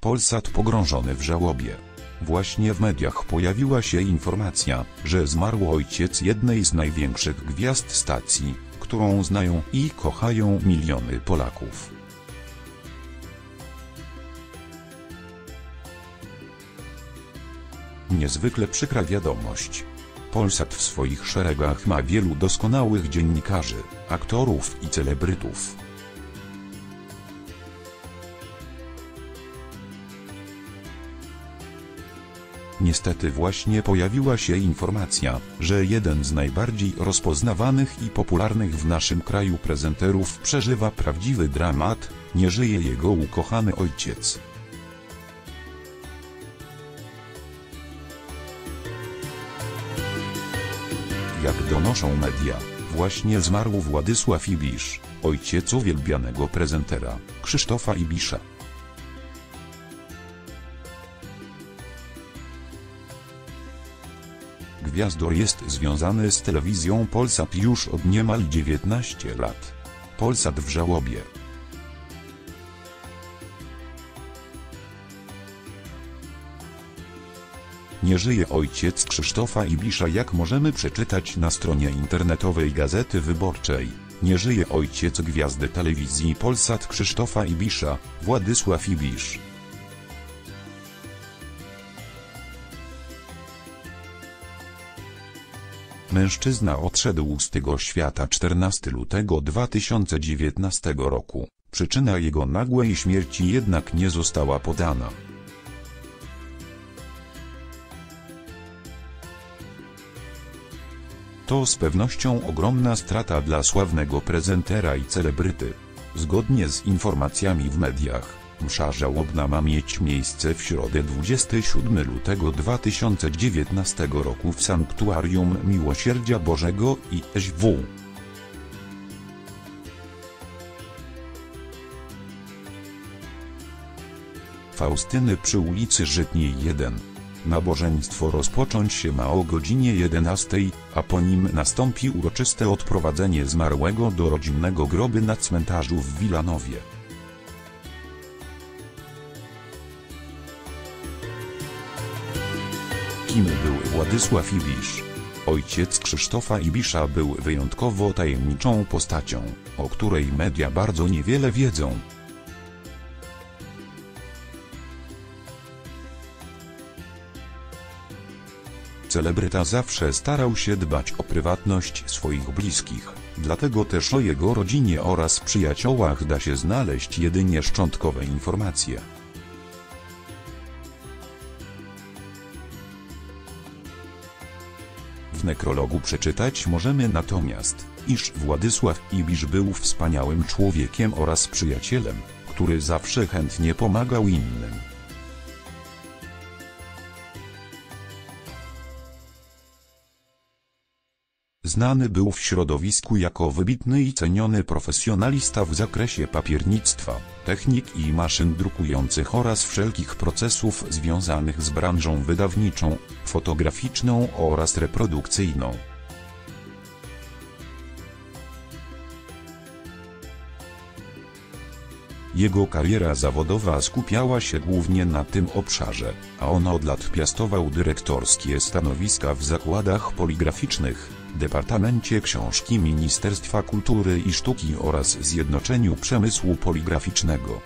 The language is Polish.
Polsat pogrążony w żałobie. Właśnie w mediach pojawiła się informacja, że zmarł ojciec jednej z największych gwiazd stacji, którą znają i kochają miliony Polaków. Niezwykle przykra wiadomość. Polsat w swoich szeregach ma wielu doskonałych dziennikarzy, aktorów i celebrytów. Niestety właśnie pojawiła się informacja, że jeden z najbardziej rozpoznawanych i popularnych w naszym kraju prezenterów przeżywa prawdziwy dramat, nie żyje jego ukochany ojciec. Jak donoszą media, właśnie zmarł Władysław Ibisz, ojciec uwielbianego prezentera, Krzysztofa Ibisza. Gwiazdor jest związany z telewizją Polsat już od niemal 19 lat. Polsat w żałobie. Nie żyje ojciec Krzysztofa Ibisza jak możemy przeczytać na stronie internetowej Gazety Wyborczej. Nie żyje ojciec gwiazdy telewizji Polsat Krzysztofa Ibisza, Władysław Ibisz. Mężczyzna odszedł z tego świata 14 lutego 2019 roku. Przyczyna jego nagłej śmierci jednak nie została podana. To z pewnością ogromna strata dla sławnego prezentera i celebryty. Zgodnie z informacjami w mediach, msza żałobna ma mieć miejsce w środę 27 lutego 2019 roku w Sanktuarium Miłosierdzia Bożego i SW. Faustyny przy ulicy Żytniej 1. Nabożeństwo rozpocząć się ma o godzinie 11, a po nim nastąpi uroczyste odprowadzenie zmarłego do rodzinnego grobu na cmentarzu w Wilanowie. Kim był Władysław Ibisz? Ojciec Krzysztofa Ibisza był wyjątkowo tajemniczą postacią, o której media bardzo niewiele wiedzą. Celebryta zawsze starał się dbać o prywatność swoich bliskich, dlatego też o jego rodzinie oraz przyjaciołach da się znaleźć jedynie szczątkowe informacje. Nekrologu przeczytać możemy natomiast, iż Władysław Ibisz był wspaniałym człowiekiem oraz przyjacielem, który zawsze chętnie pomagał innym. Znany był w środowisku jako wybitny i ceniony profesjonalista w zakresie papiernictwa, technik i maszyn drukujących oraz wszelkich procesów związanych z branżą wydawniczą, fotograficzną oraz reprodukcyjną. Jego kariera zawodowa skupiała się głównie na tym obszarze, a on od lat piastował dyrektorskie stanowiska w zakładach poligraficznych, Departamencie Książki Ministerstwa Kultury i Sztuki oraz Zjednoczeniu Przemysłu Poligraficznego.